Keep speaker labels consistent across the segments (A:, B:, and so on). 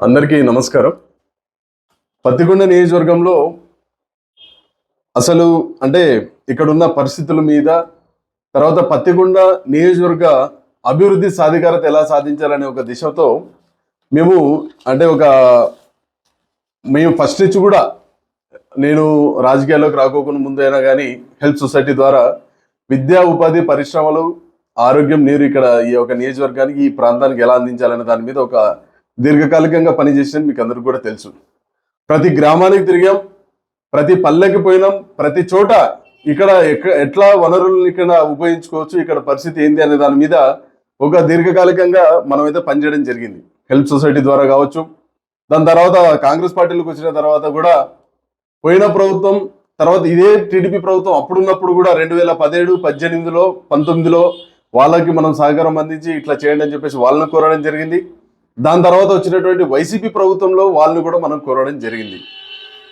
A: అందరికీ నమస్కారం. పత్తికొండ నియోజకవర్గంలో అసలు అంటే ఇక్కడున్న పరిస్థితుల మీద తర్వాత పత్తికొండ నియోజకవర్గ అభివృద్ధి సాధికారత ఎలా సాధించాలనే ఒక దిశతో మేము అంటే ఒక మేము ఫస్ట్ నుంచి కూడా నేను రాజకీయాల్లోకి రాకోకుండా ముందు అయినా కానీ హెల్త్ సొసైటీ ద్వారా విద్యా ఉపాధి పరిశ్రమలు ఆరోగ్యం నీరు ఇక్కడ ఈ యొక్క నియోజకవర్గానికి ఈ ప్రాంతానికి ఎలా అందించాలనే దాని మీద ఒక దీర్ఘకాలికంగా పనిచేసింది మీకు అందరికి కూడా తెలుసు. ప్రతి గ్రామానికి తిరిగాం ప్రతి పల్లెకి పోయినాం ప్రతి చోట ఇక్కడ ఎట్లా వనరులను ఇక్కడ ఉపయోగించుకోవచ్చు ఇక్కడ పరిస్థితి ఏంది అనే దాని మీద ఒక దీర్ఘకాలికంగా మనమైతే పనిచేయడం జరిగింది. హెల్త్ సొసైటీ ద్వారా కావచ్చు. దాని తర్వాత కాంగ్రెస్ పార్టీలకు వచ్చిన తర్వాత కూడా పోయిన ప్రభుత్వం తర్వాత ఇదే టీడీపీ ప్రభుత్వం అప్పుడున్నప్పుడు కూడా రెండు వేల పదిహేడు పద్దెనిమిదిలో పంతొమ్మిదిలో వాళ్ళకి మనం సహకారం అందించి ఇట్లా చేయండి అని చెప్పేసి వాళ్ళని కోరడం జరిగింది. దాని తర్వాత వచ్చినటువంటి వైసీపీ ప్రభుత్వంలో వాళ్ళని కూడా మనం కోరడం జరిగింది.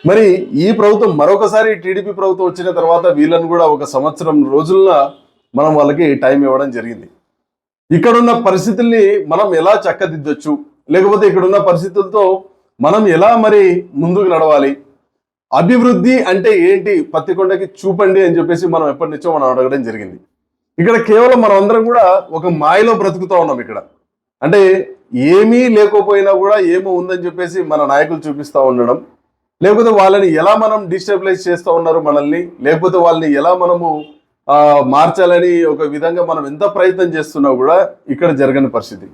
A: మరి ఈ ప్రభుత్వం మరొకసారి టీడీపీ ప్రభుత్వం వచ్చిన తర్వాత వీళ్ళని కూడా ఒక సంవత్సరం రోజుల మనం వాళ్ళకి టైం ఇవ్వడం జరిగింది. ఇక్కడున్న పరిస్థితుల్ని మనం ఎలా చక్కదిద్దొచ్చు? లేకపోతే ఇక్కడున్న పరిస్థితులతో మనం ఎలా మరి ముందుకు నడవాలి? అభివృద్ధి అంటే ఏంటి? పత్తికొండకి చూపండి అని చెప్పేసి మనం ఎప్పటి నుంచో మనం అడగడం జరిగింది. ఇక్కడ కేవలం మనం అందరం కూడా ఒక మాయలో బ్రతుకుతూ ఉన్నాం ఇక్కడ. అంటే ఏమీ లేకపోయినా కూడా ఏమో ఉందని చెప్పేసి మన నాయకులు చూపిస్తూ ఉండడం లేకపోతే వాళ్ళని ఎలా మనం డిస్టెబిలైజ్ చేస్తూ ఉన్నారు మనల్ని లేకపోతే వాళ్ళని ఎలా మనము మార్చాలని ఒక విధంగా మనం ఎంత ప్రయత్నం చేస్తున్నా కూడా ఇక్కడ జరగని పరిస్థితి.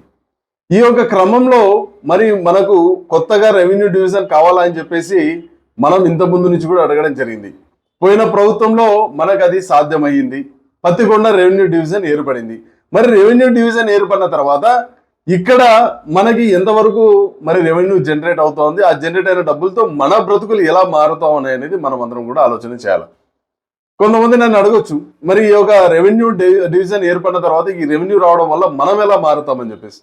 A: ఈ యొక్క క్రమంలో మరి మనకు కొత్తగా రెవెన్యూ డివిజన్ కావాలా అని చెప్పేసి మనం ఇంత ముందు నుంచి కూడా అడగడం జరిగింది. పోయిన ప్రభుత్వంలో మనకు అది సాధ్యమయ్యింది. పత్తికొండ రెవెన్యూ డివిజన్ ఏర్పడింది. మరి రెవెన్యూ డివిజన్ ఏర్పడిన తర్వాత ఇక్కడ మనకి ఎంతవరకు మరి రెవెన్యూ జనరేట్ అవుతోంది ఆ జనరేట్ అయిన డబ్బులతో మన బ్రతుకులు ఎలా మారుతా అనేది మనం అందరం కూడా ఆలోచన చేయాలి. కొంతమంది నన్ను అడగొచ్చు మరి ఈ యొక్క రెవెన్యూ డి- డివిజన్ ఏర్పడిన తర్వాత ఈ రెవెన్యూ రావడం వల్ల మనం ఎలా మారుతామని చెప్పేసి.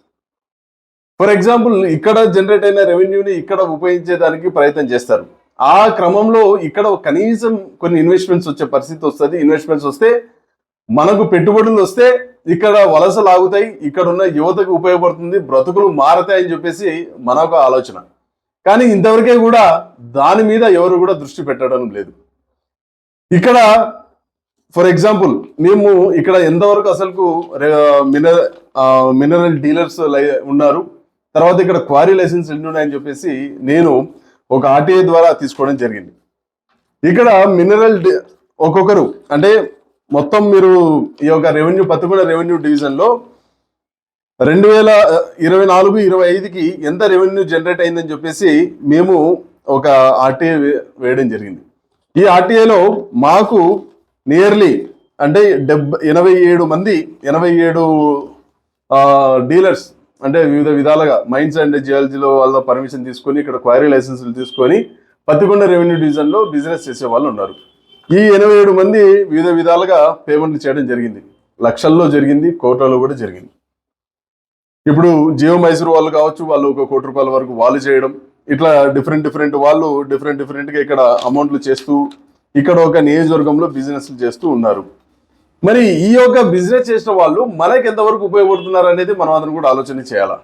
A: ఫర్ ఎగ్జాంపుల్ ఇక్కడ జనరేట్ అయిన రెవెన్యూని ఇక్కడ ఉపయోగించేదానికి ప్రయత్నం చేస్తారు. ఆ క్రమంలో ఇక్కడ కనీసం కొన్ని ఇన్వెస్ట్మెంట్స్ వచ్చే పరిస్థితి వస్తుంది. ఇన్వెస్ట్మెంట్స్ వస్తే మనకు పెట్టుబడులు వస్తే ఇక్కడ వలసలు ఆగుతాయి ఇక్కడ ఉన్న యువతకు ఉపయోగపడుతుంది బ్రతుకులు మారతాయి అని చెప్పేసి మన ఒక ఆలోచన. కానీ ఇంతవరకే కూడా దాని మీద ఎవరు కూడా దృష్టి పెట్టడం లేదు. ఇక్కడ ఫర్ ఎగ్జాంపుల్ మేము ఇక్కడ ఎంతవరకు అసలుకు మినరల్ మినరల్ డీలర్స్ ఉన్నారు తర్వాత ఇక్కడ క్వారీ లైసెన్స్ ఎన్ని ఉన్నాయని చెప్పేసి నేను ఒక ఆర్టీఐ ద్వారా తీసుకోవడం జరిగింది. ఇక్కడ మినరల్ ఒక్కొక్కరు అంటే మొత్తం మీరు ఈ యొక్క రెవెన్యూ పత్తికొండ రెవెన్యూ డివిజన్లో రెండు వేల ఇరవై నాలుగు ఇరవై ఐదుకి ఎంత రెవెన్యూ జనరేట్ అయిందని చెప్పేసి మేము ఒక ఆర్టీఏ వేయడం జరిగింది. ఈ ఆర్టీఏలో మాకు నియర్లీ అంటే డెబ్బ ఎనభై ఏడు మంది ఎనభై ఏడు డీలర్స్ అంటే వివిధ విధాలుగా మైన్స్ అండ్ జియాలజీలో వాళ్ళ పర్మిషన్ తీసుకొని ఇక్కడ క్వారీ లైసెన్సులు తీసుకొని పత్తికొండ రెవెన్యూ డివిజన్లో బిజినెస్ చేసే వాళ్ళు ఉన్నారు. ఈ ఎనభై ఏడు మంది వివిధ విధాలుగా పేమెంట్లు చేయడం జరిగింది. లక్షల్లో జరిగింది కోట్లలో కూడా జరిగింది. ఇప్పుడు జియో మైసూర్ వాళ్ళు కావచ్చు వాళ్ళు ఒక కోటి రూపాయల వరకు వాళ్ళు చేయడం ఇట్లా డిఫరెంట్ డిఫరెంట్ వాళ్ళు డిఫరెంట్ డిఫరెంట్గా ఇక్కడ అమౌంట్లు చేస్తూ ఇక్కడ ఒక నియోజకవర్గంలో బిజినెస్లు చేస్తూ ఉన్నారు. మరి ఈ యొక్క బిజినెస్ చేసిన వాళ్ళు మనకి ఎంతవరకు ఉపయోగపడుతున్నారు అనేది మనం అతను కూడా ఆలోచన చేయాలా?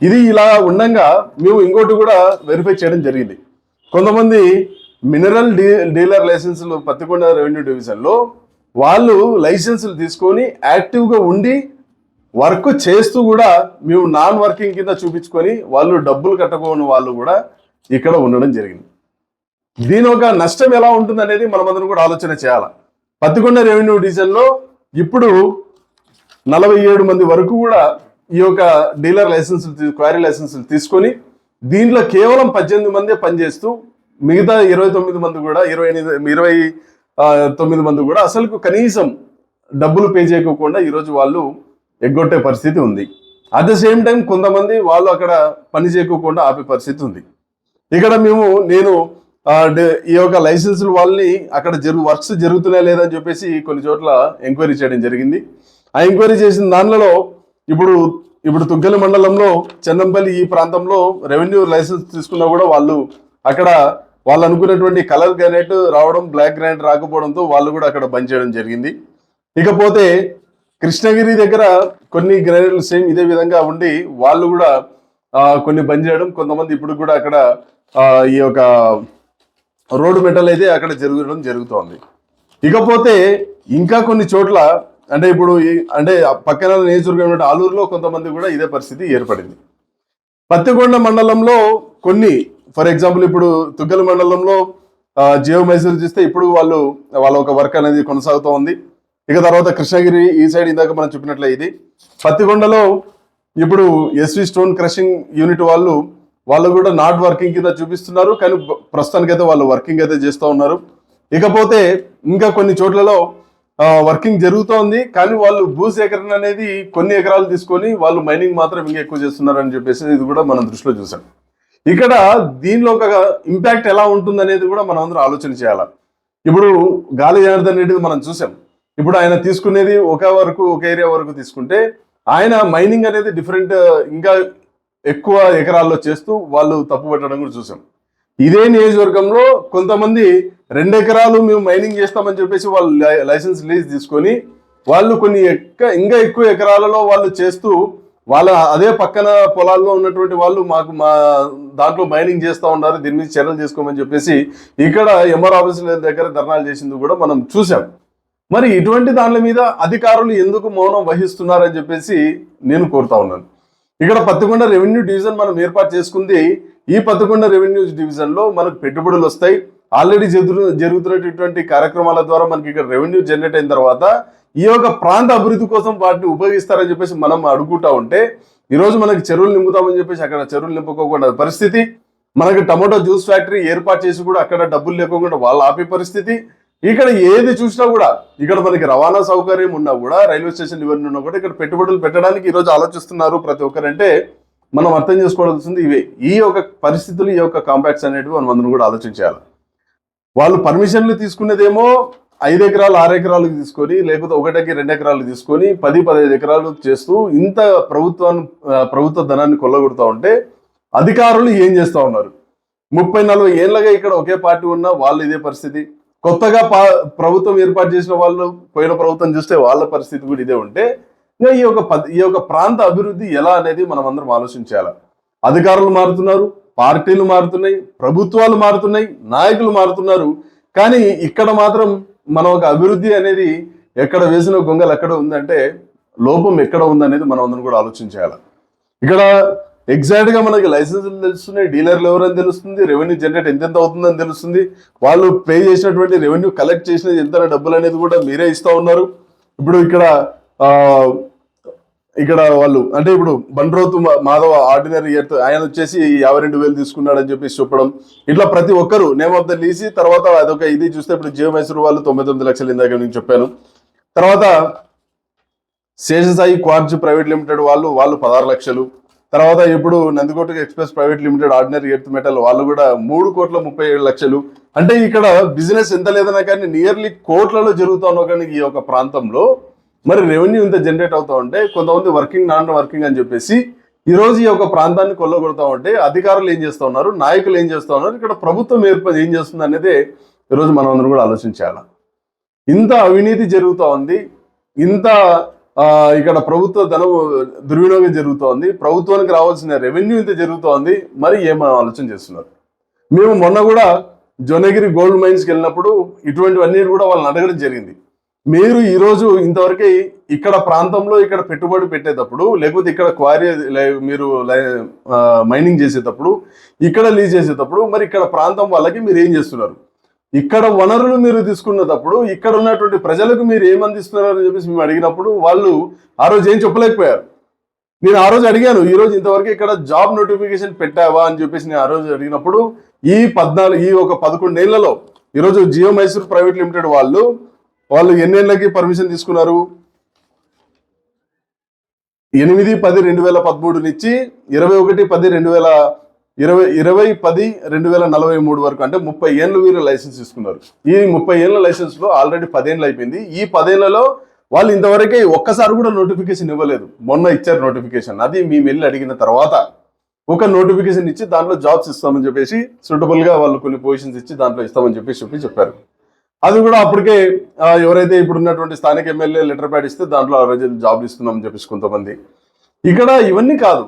A: ఇది ఇలా ఉండంగా మేము ఇంకోటి కూడా వెరిఫై చేయడం జరిగింది. కొంతమంది మినరల్ డీ డీలర్ లైసెన్సులు పత్తికొండ రెవెన్యూ డివిజన్లో వాళ్ళు లైసెన్సులు తీసుకొని యాక్టివ్గా ఉండి వర్క్ చేస్తూ కూడా మేము నాన్ వర్కింగ్ కింద చూపించుకొని వాళ్ళు డబ్బులు కట్టుకోని వాళ్ళు కూడా ఇక్కడ ఉండడం జరిగింది. దీని ఒక నష్టం ఎలా ఉంటుంది అనేది మనమందరం కూడా ఆలోచన చేయాలి. పత్తికొండ రెవెన్యూ డివిజన్లో ఇప్పుడు నలభై ఏడు మంది వరకు కూడా ఈ యొక్క డీలర్ లైసెన్సులు క్వారీ లైసెన్సులు తీసుకొని దీంట్లో కేవలం పద్దెనిమిది మందే పనిచేస్తూ మిగతా ఇరవై తొమ్మిది మంది కూడా ఇరవై ఎనిమిది ఇరవై తొమ్మిది మంది కూడా అసలు కనీసం డబ్బులు పే చేయకోకుండా ఈరోజు వాళ్ళు ఎగ్గొట్టే పరిస్థితి ఉంది. అట్ ద సేమ్ టైం కొంతమంది వాళ్ళు అక్కడ పని చేయకోకుండా ఆపే పరిస్థితి ఉంది. ఇక్కడ మేము నేను ఈ యొక్క లైసెన్సులు వాళ్ళని అక్కడ జరుగు వర్క్స్ జరుగుతున్నాయా లేదా అని చెప్పేసి కొన్ని చోట్ల ఎంక్వైరీ చేయడం జరిగింది. ఆ ఎంక్వైరీ చేసిన దానిలో ఇప్పుడు ఇప్పుడు తుగ్గలి మండలంలో చెన్నంపల్లి ఈ ప్రాంతంలో రెవెన్యూ లైసెన్స్ తీసుకున్నా కూడా వాళ్ళు అక్కడ వాళ్ళు అనుకున్నటువంటి కలర్ గ్రానైట్ రావడం బ్లాక్ గ్రానైట్ రాకపోవడంతో వాళ్ళు కూడా అక్కడ బంద్ చేయడం జరిగింది. ఇకపోతే కృష్ణగిరి దగ్గర కొన్ని గ్రానైట్లు సేమ్ ఇదే విధంగా ఉండి వాళ్ళు కూడా కొన్ని బంద్ చేయడం కొంతమంది ఇప్పుడు కూడా అక్కడ ఈ యొక్క రోడ్డు మెటల్ అయితే అక్కడ జరగడం జరుగుతోంది. ఇకపోతే ఇంకా కొన్ని చోట్ల అంటే ఇప్పుడు ఈ- అంటే ఆ పక్కన నియోజకవర్గం ఆలూరులో కొంతమంది కూడా ఇదే పరిస్థితి ఏర్పడింది. పత్తికొండ మండలంలో కొన్ని ఫర్ ఎగ్జాంపుల్ ఇప్పుడు తుగ్గల మండలంలో జియో మైసూర్ చూస్తే ఇప్పుడు వాళ్ళు వాళ్ళ ఒక వర్క్ అనేది కొనసాగుతూ ఉంది. ఇక తర్వాత కృష్ణగిరి ఈ సైడ్ ఇందాక మనం చెప్పినట్లే ఇది. పత్తికొండలో ఇప్పుడు ఎస్వి స్టోన్ క్రషింగ్ యూనిట్ వాళ్ళు వాళ్ళు కూడా నాట్ వర్కింగ్ కింద చూపిస్తున్నారు కానీ ప్రస్తుతానికి అయితే వాళ్ళు వర్కింగ్ అయితే చేస్తూ ఉన్నారు. ఇకపోతే ఇంకా కొన్ని చోట్లలో వర్కింగ్ జరుగుతోంది కానీ వాళ్ళు భూ సేకరణ అనేది కొన్ని ఎకరాలు తీసుకొని వాళ్ళు మైనింగ్ మాత్రం ఇంకా ఎక్కువ చేస్తున్నారు అని చెప్పేసి ఇది కూడా మనం దృష్టిలో చూసాం. ఇక్కడ దీనిలో ఒక ఇంపాక్ట్ ఎలా ఉంటుంది అనేది కూడా మనం అందరం ఆలోచన చేయాలి? ఇప్పుడు గాలి జనార్దన్ రెడ్డి మనం చూసాం. ఇప్పుడు ఆయన తీసుకునేది ఒక వరకు ఒక ఏరియా వరకు తీసుకుంటే ఆయన మైనింగ్ అనేది డిఫరెంట్ ఇంకా ఎక్కువ ఎకరాల్లో చేస్తూ వాళ్ళు తప్పు పెట్టడం కూడా చూసాం. ఇదే నియోజకవర్గంలో కొంతమంది రెండు ఎకరాలు మేము మైనింగ్ చేస్తామని చెప్పేసి వాళ్ళు లైసెన్స్ లీజ్ తీసుకొని వాళ్ళు కొన్ని ఎక్క ఇంకా ఎక్కువ ఎకరాలలో వాళ్ళు చేస్తూ వాళ్ళ అదే పక్కన పొలాల్లో ఉన్నటువంటి వాళ్ళు మాకు మా దాంట్లో మైనింగ్ చేస్తూ ఉన్నారు దీని మీద చర్యలు తీసుకోమని చెప్పేసి ఇక్కడ ఎంఆర్ ఆఫీసుల దగ్గర ధర్నాలు చేసింది కూడా మనం చూసాం. మరి ఇటువంటి దాని మీద అధికారులు ఎందుకు మౌనం వహిస్తున్నారని చెప్పేసి నేను కోరుతా ఉన్నాను. ఇక్కడ పత్తికొండ రెవెన్యూ డివిజన్ మనం ఏర్పాటు చేసుకుంది. ఈ పత్తికొండ రెవెన్యూ డివిజన్లో మనకు పెట్టుబడులు వస్తాయి. ఆల్రెడీ జరుగుతున్నటువంటి కార్యక్రమాల ద్వారా మనకి ఇక్కడ రెవెన్యూ జనరేట్ అయిన తర్వాత ఈ యొక్క ప్రాంత అభివృద్ధి కోసం వాటిని ఉపయోగిస్తారని చెప్పేసి మనం అడుగుతా ఉంటే ఈరోజు మనకి చెరువులు నింపుతామని చెప్పేసి అక్కడ చెరువులు నింపుకోకుండా పరిస్థితి. మనకి టమాటో జ్యూస్ ఫ్యాక్టరీ ఏర్పాటు చేసి కూడా అక్కడ డబ్బులు లేకుండా వాళ్ళు ఆపే పరిస్థితి. ఇక్కడ ఏది చూసినా కూడా ఇక్కడ మనకి రవాణా సౌకర్యం ఉన్నా కూడా రైల్వే స్టేషన్ ఇవన్నీ ఉన్నా కూడా ఇక్కడ పెట్టుబడులు పెట్టడానికి ఈరోజు ఆలోచిస్తున్నారు ప్రతి ఒక్కరంటే మనం అర్థం చేసుకోవాల్సింది ఇవే. ఈ యొక్క పరిస్థితులు ఈ యొక్క కాంపాక్ట్స్ అనేటివి మనం అందరం కూడా ఆలోచించాలి. వాళ్ళు పర్మిషన్లు తీసుకునేదేమో ఐదు ఎకరాలు ఆరు ఎకరాలకు తీసుకొని లేకపోతే ఒకటికి రెండు ఎకరాలు తీసుకొని పది పదహైదు ఎకరాలు చేస్తూ ఇంత ప్రభుత్వాన్ని ప్రభుత్వ ధనాన్ని కొల్లగొడుతూ ఉంటే అధికారులు ఏం చేస్తూ ఉన్నారు? ముప్పై నలభై ఏళ్ళగా ఇక్కడ ఒకే పార్టీ ఉన్నా వాళ్ళు ఇదే పరిస్థితి. కొత్తగా పా ప్రభుత్వం ఏర్పాటు చేసిన వాళ్ళు పోయిన ప్రభుత్వం చూస్తే వాళ్ళ పరిస్థితి కూడా ఇదే ఉంటే ఇంకా ఈ యొక్క పద్- ఈ యొక్క ప్రాంత అభివృద్ధి ఎలా అనేది మనం అందరం ఆలోచించాలి? అధికారులు మారుతున్నారు పార్టీలు మారుతున్నాయి ప్రభుత్వాలు మారుతున్నాయి నాయకులు మారుతున్నారు. కానీ ఇక్కడ మాత్రం మనం ఒక అభివృద్ధి అనేది ఎక్కడ వేసిన గొంగలు ఎక్కడ ఉందంటే లోపం ఎక్కడ ఉందనేది మనం అందరం కూడా ఆలోచించాలి ఇక్కడ ఎగ్జాక్ట్గా మనకి లైసెన్సులు తెలుస్తున్నాయి డీలర్లు ఎవరని తెలుస్తుంది రెవెన్యూ జనరేట్ ఎంతెంత అవుతుందని తెలుస్తుంది వాళ్ళు పే చేసినటువంటి రెవెన్యూ కలెక్ట్ చేసిన ఎంత డబ్బులు అనేది కూడా మీరే ఇస్తూ ఉన్నారు. ఇప్పుడు ఇక్కడ ఇక్కడ వాళ్ళు అంటే ఇప్పుడు బండ్రోతు మాధవ ఆర్డినరీ ఇయర్ ఆయన వచ్చేసి యాభై రెండు వేలు తీసుకున్నాడని చెప్పేసి చెప్పడం. ఇట్లా ప్రతి ఒక్కరు నేమ్ ఆఫ్ ద లీసి తర్వాత అదొక ఇది చూస్తే ఇప్పుడు జియో మైసూరు వాళ్ళు తొంభై తొమ్మిది లక్షలు ఇందాక నేను చెప్పాను. తర్వాత శేషసాయి క్వార్జ్ ప్రైవేట్ లిమిటెడ్ వాళ్ళు వాళ్ళు పదహారు లక్షలు. తర్వాత ఇప్పుడు Nandikota express private limited ordinary earth metal వాళ్ళు కూడా మూడు కోట్ల ముప్పై ఏడు లక్షలు. అంటే ఇక్కడ బిజినెస్ ఎంత లేదన్నా కానీ నియర్లీ కోట్లలో జరుగుతున్నా కానీ ఈ యొక్క ప్రాంతంలో మరి రెవెన్యూ ఇంత జనరేట్ అవుతా ఉంటే కొంతమంది వర్కింగ్ నాన్ వర్కింగ్ అని చెప్పేసి ఈ రోజు ఈ యొక్క ప్రాంతాన్ని కొల్లగొడతా ఉంటే అధికారులు ఏం చేస్తూ ఉన్నారు? నాయకులు ఏం చేస్తూ ఉన్నారు? ఇక్కడ ప్రభుత్వం ఏర్పడి ఏం చేస్తుంది అనేది ఈరోజు మనం అందరం కూడా ఆలోచించాలి. ఇంత అవినీతి జరుగుతూ ఉంది. ఇంత ఇక్కడ ప్రభుత్వ ధనం దుర్వినియోగం జరుగుతోంది ప్రభుత్వానికి రావాల్సిన రెవెన్యూ ఇంత జరుగుతోంది మరి ఏమని ఆలోచన చేస్తున్నారు? మేము మొన్న కూడా జొనగిరి గోల్డ్ మైన్స్కి వెళ్ళినప్పుడు ఇటువంటివన్నీ కూడా వాళ్ళని అడగడం జరిగింది. మీరు ఈరోజు ఇంతవరకు ఇక్కడ ప్రాంతంలో ఇక్కడ పెట్టుబడి పెట్టేటప్పుడు లేకపోతే ఇక్కడ క్వారీ మీరు మైనింగ్ చేసేటప్పుడు ఇక్కడ లీజ్ చేసేటప్పుడు మరి ఇక్కడ ప్రాంతం వాళ్ళకి మీరు ఏం చేస్తున్నారు? ఇక్కడ వనరులు మీరు తీసుకున్నప్పుడు ఇక్కడ ఉన్నటువంటి ప్రజలకు మీరు ఏమందిస్తున్నారు అని చెప్పేసి మేము అడిగినప్పుడు వాళ్ళు ఆ రోజు ఏం చెప్పలేకపోయారు. నేను ఆ రోజు అడిగాను ఈ రోజు ఇంతవరకు ఇక్కడ జాబ్ నోటిఫికేషన్ పెట్టావా అని చెప్పేసి నేను ఆ రోజు అడిగినప్పుడు ఈ పద్నాలుగు ఈ ఒక పదకొండేళ్ళలో ఈరోజు జియో మైసూర్ ప్రైవేట్ లిమిటెడ్ వాళ్ళు వాళ్ళు ఎన్నేళ్ళకి పర్మిషన్ తీసుకున్నారు? ఎనిమిది పది రెండు వేల పదమూడు నుంచి ఇరవై ఒకటి పది రెండు వేల ఇరవై ఇరవై పది రెండు వేల నలభై మూడు వరకు అంటే ముప్పై ఏళ్ళు వీరు లైసెన్స్ తీసుకున్నారు. ఈ ముప్పై ఏళ్ళ లైసెన్స్లో ఆల్రెడీ పదేళ్ళు అయిపోయింది. ఈ పదేళ్ళలో వాళ్ళు ఇంతవరకే ఒక్కసారి కూడా నోటిఫికేషన్ ఇవ్వలేదు. మొన్న ఇచ్చారు నోటిఫికేషన్ అది మేము వెళ్ళి అడిగిన తర్వాత ఒక నోటిఫికేషన్ ఇచ్చి దాంట్లో జాబ్స్ ఇస్తామని చెప్పేసి సూటబుల్గా వాళ్ళు కొన్ని పొజిషన్స్ ఇచ్చి దాంట్లో ఇస్తామని చెప్పేసి చెప్పి చెప్పారు. అది కూడా అప్పటికే ఎవరైతే ఇప్పుడు ఉన్నటువంటి స్థానిక ఎమ్మెల్యే లెటర్ ప్యాడ్ ఇస్తే దాంట్లో ఆ రోజు జాబ్లు ఇస్తున్నామని చెప్పేసి కొంతమంది. ఇక్కడ ఇవన్నీ కాదు.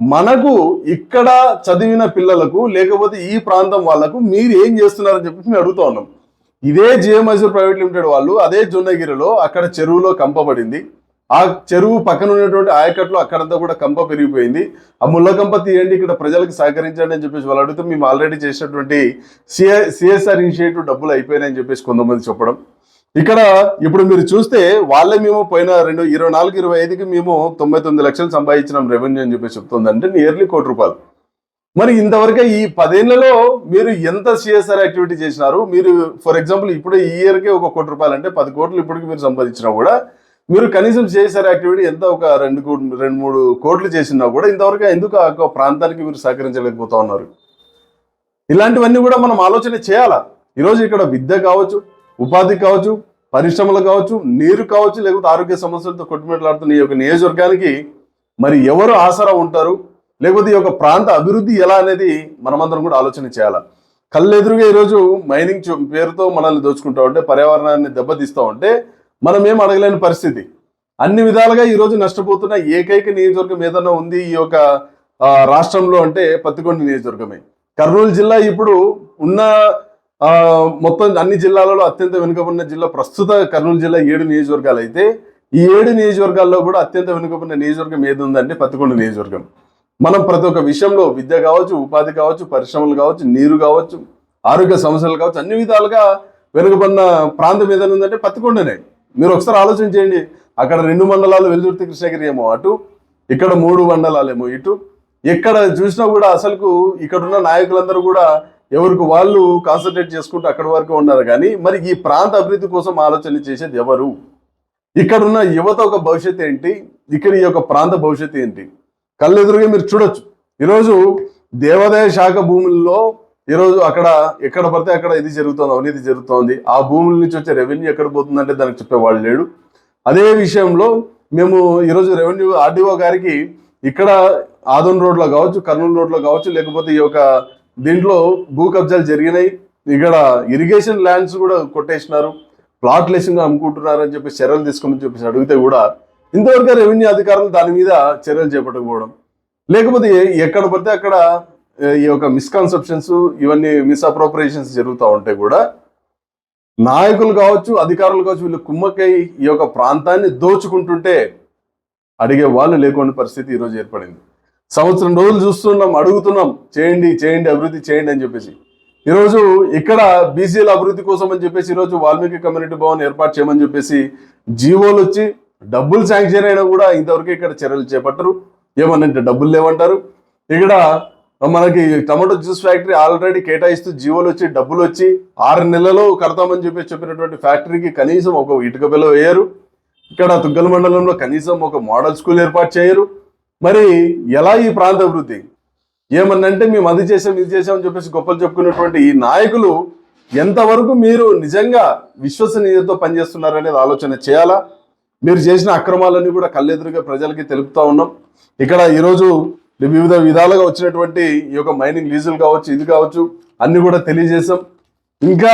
A: మనకు ఇక్కడ చదివిన పిల్లలకు లేకపోతే ఈ ప్రాంతం వాళ్ళకు మీరు ఏం చేస్తున్నారని చెప్పేసి మేము అడుగుతా ఉన్నాం. ఇదే జియో మైసూర్ ప్రైవేట్ లిమిటెడ్ వాళ్ళు అదే జొన్నగిరిలో అక్కడ చెరువులో కంపబడింది. ఆ చెరువు పక్కన ఉన్నటువంటి ఆయకట్లో అక్కడంతా కూడా కంప పెరిగిపోయింది. ఆ ముళ్ళ కంప తీయండి ఇక్కడ ప్రజలకు సహకరించండి అని చెప్పేసి వాళ్ళు అడిగితే మేము ఆల్రెడీ చేసినటువంటి సిఐ సిఎస్ఆర్ ఇనిషియేటివ్ డబ్బులు అయిపోయినాయని చెప్పేసి కొంతమంది చెప్పడం. ఇక్కడ ఇప్పుడు మీరు చూస్తే వాళ్ళే మేము పోయిన రెండు ఇరవై నాలుగు ఇరవై ఐదుకి మేము తొంభై తొమ్మిది లక్షలు సంపాదించినాం రెవెన్యూ అని చెప్పేసి చెప్తుంది అంటే నియర్లీ కోటి రూపాయలు. మరి ఇంతవరకు ఈ పదేళ్ళలో మీరు ఎంత సిఎస్ఆర్ యాక్టివిటీ చేసినారు? మీరు ఫర్ ఎగ్జాంపుల్ ఇప్పుడు ఈ ఇయర్కే ఒక కోటి రూపాయలు అంటే పది కోట్లు ఇప్పటికి మీరు సంపాదించినా కూడా మీరు కనీసం చేశారు యాక్టివిటీ ఎంత? ఒక రెండు కోట్లు రెండు మూడు కోట్లు చేసినా కూడా ఇంతవరకు ఎందుకు ఆ ప్రాంతానికి మీరు సహకరించలేకపోతా ఉన్నారు? ఇలాంటివన్నీ కూడా మనం ఆలోచన చేయాలా? ఈరోజు ఇక్కడ విద్య కావచ్చు ఉపాధి కావచ్చు పరిశ్రమలు కావచ్చు నీరు కావచ్చు లేకపోతే ఆరోగ్య సమస్యలతో కొట్టుమిట్లాడుతున్న ఈ యొక్క నియోజకవర్గానికి మరి ఎవరు ఆసరా ఉంటారు? లేకపోతే ఈ యొక్క ప్రాంత అభివృద్ధి ఎలా అనేది మనమందరం కూడా ఆలోచన చేయాలి? కళ్ళెదురుగా ఈరోజు మైనింగ్ పేరుతో మనల్ని దోచుకుంటా ఉంటే పర్యావరణాన్ని దెబ్బతీస్తూ ఉంటే మనం ఏం అడగలేని పరిస్థితి. అన్ని విధాలుగా ఈరోజు నష్టపోతున్న ఏకైక నియోజకవర్గం ఏదైనా ఉంది ఈ యొక్క రాష్ట్రంలో అంటే పత్తికొండ నియోజకవర్గమే. కర్నూలు జిల్లా ఇప్పుడు ఉన్న మొత్తం అన్ని జిల్లాలలో అత్యంత వెనుకబడిన జిల్లా ప్రస్తుత కర్నూలు జిల్లా ఏడు నియోజకవర్గాలు అయితే ఈ ఏడు నియోజకవర్గాల్లో కూడా అత్యంత వెనుకబడిన నియోజకవర్గం ఏది ఉందంటే పత్తికొండ నియోజకవర్గం. మనం ప్రతి ఒక్క విషయంలో విద్య కావచ్చు ఉపాధి కావచ్చు పరిశ్రమలు కావచ్చు నీరు కావచ్చు ఆరోగ్య సమస్యలు కావచ్చు అన్ని విధాలుగా వెనుకబడిన ప్రాంతం ఏదైనా ఉందంటే పత్తికొండనే. మీరు ఒకసారి ఆలోచన చేయండి. అక్కడ రెండు మండలాలు వెలుదుర్తి కృష్ణగిరి ఏమో అటు ఇక్కడ మూడు మండలాలేమో ఇటు. ఎక్కడ చూసినా కూడా అసలుకు ఇక్కడ ఉన్న నాయకులందరూ కూడా ఎవరికి వాళ్ళు కాన్సన్ట్రేట్ చేసుకుంటూ అక్కడి వరకు ఉన్నారు కానీ మరి ఈ ప్రాంత అభివృద్ధి కోసం ఆలోచన చేసేది ఎవరు? ఇక్కడ ఉన్న యువత ఒక భవిష్యత్తు ఏంటి? ఇక్కడ ఈ యొక్క ప్రాంత భవిష్యత్తు ఏంటి? కళ్ళెదురుగా మీరు చూడొచ్చు. ఈరోజు దేవాదాయ శాఖ భూముల్లో ఈరోజు అక్కడ ఎక్కడ పడితే అక్కడ ఇది జరుగుతుంది అవినీతి జరుగుతోంది. ఆ భూముల నుంచి వచ్చే రెవెన్యూ ఎక్కడ పోతుందంటే దానికి చెప్పేవాళ్ళు లేడు. అదే విషయంలో మేము ఈరోజు రెవెన్యూ ఆర్డీఓ గారికి ఇక్కడ ఆదోన్ రోడ్లో కావచ్చు కర్నూలు రోడ్లో కావచ్చు లేకపోతే ఈ యొక్క దీంట్లో భూ కబ్జాలు జరిగినాయి. ఇక్కడ ఇరిగేషన్ ల్యాండ్స్ కూడా కొట్టేసినారు. ప్లాట్ లేసింగ్ అమ్ముకుంటున్నారు అని చెప్పి చర్యలు తీసుకోమని చెప్పేసి అడిగితే కూడా ఇంతవరకు రెవెన్యూ అధికారులు దాని మీద చర్యలు చేపట్టకపోవడం. లేకపోతే ఎక్కడ పడితే అక్కడ ఈ యొక్క మిస్కన్సెప్షన్స్ ఇవన్నీ మిస్అప్రోప్రియేషన్స్ జరుగుతూ ఉంటాయి కూడా నాయకులు కావచ్చు అధికారులు కావచ్చు వీళ్ళు కుమ్మక్కై ఈ యొక్క ప్రాంతాన్ని దోచుకుంటుంటే అడిగే వాళ్ళు లేకుండా పరిస్థితి ఈరోజు ఏర్పడింది. సంవత్సరం రోజులు చూస్తున్నాం అడుగుతున్నాం చేయండి చేయండి అభివృద్ధి చేయండి అని చెప్పేసి. ఈరోజు ఇక్కడ బీసీల అభివృద్ధి కోసం అని చెప్పేసి ఈరోజు వాల్మీకి కమ్యూనిటీ భవన్ ఏర్పాటు చేయమని చెప్పేసి జీవోలు వచ్చి డబ్బులు శాంక్షన్ అయినా కూడా ఇంతవరకు ఇక్కడ చర్యలు చేపట్టరు. ఏమనంటే డబ్బులు లేవంటారు. ఇక్కడ మనకి టమాటో జ్యూస్ ఫ్యాక్టరీ ఆల్రెడీ కేటాయిస్తూ జీవోలు వచ్చి డబ్బులు వచ్చి ఆరు నెలలో కడతామని చెప్పి చెప్పినటువంటి ఫ్యాక్టరీకి కనీసం ఒక ఇటుక బిల్ల వేయరు. ఇక్కడ తుగ్గల మండలంలో కనీసం ఒక మోడల్ స్కూల్ ఏర్పాటు చేయరు. మరి ఎలా ఈ ప్రాంత అభివృద్ధి? ఏమన్నంటే మేము అది చేసాం ఇది చేసామని చెప్పేసి గొప్పలు చెప్పుకున్నటువంటి ఈ నాయకులు ఎంతవరకు మీరు నిజంగా విశ్వసనీయతతో పనిచేస్తున్నారు అనేది ఆలోచన చేయాలా? మీరు చేసిన అక్రమాలన్నీ కూడా కళ్ళెదురుగా ప్రజలకి తెలుపుతా ఉన్నాం. ఇక్కడ ఈరోజు వివిధ విధాలుగా వచ్చినటువంటి ఈ యొక్క మైనింగ్ లీజులు కావచ్చు ఇది కావచ్చు అన్ని కూడా తెలియజేశాం. ఇంకా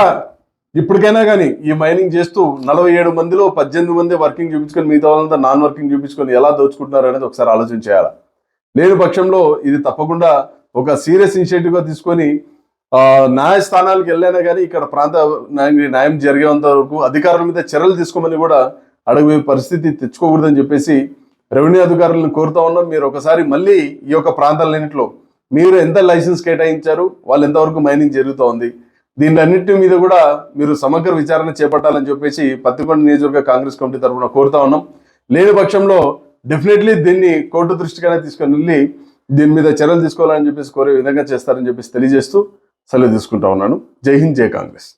A: ఇప్పటికైనా కానీ ఈ మైనింగ్ చేస్తూ నలభై ఏడు మందిలో పద్దెనిమిది మంది వర్కింగ్ చూపించుకొని మిగతా వాళ్ళంతా నాన్ వర్కింగ్ చూపించుకొని ఎలా దోచుకుంటున్నారు అనేది ఒకసారి ఆలోచన చేయాలి? లేని పక్షంలో ఇది తప్పకుండా ఒక సీరియస్ ఇనిషియేటివ్గా తీసుకొని న్యాయస్థానాలకు వెళ్ళైనా కానీ ఇక్కడ ప్రాంత న్యాయం న్యాయం జరిగేంత వరకు అధికారుల మీద చర్యలు తీసుకోమని కూడా అడగే పరిస్థితి తెచ్చుకోకూడదని చెప్పేసి రెవెన్యూ అధికారులను కోరుతా ఉన్నాం. మీరు ఒకసారి మళ్ళీ ఈ యొక్క ప్రాంతాలన్నింటిలో మీరు ఎంత లైసెన్స్ కేటాయించారు వాళ్ళు ఎంతవరకు మైనింగ్ జరుగుతూ ఉంది దీనిలన్నింటి మీద కూడా మీరు సమగ్ర విచారణ చేపట్టాలని చెప్పేసి పత్తికొండ నియోజకవర్గ కాంగ్రెస్ కమిటీ తరఫున కోరుతా ఉన్నాం. లేని పక్షంలో డెఫినెట్లీ దీన్ని కోర్టు దృష్టిగానే తీసుకొని వెళ్ళి దీని మీద చర్యలు తీసుకోవాలని చెప్పేసి కోరే విధంగా చేస్తారని చెప్పేసి తెలియజేస్తూ సెలవు తీసుకుంటా ఉన్నాను. జై హింద్ జై కాంగ్రెస్.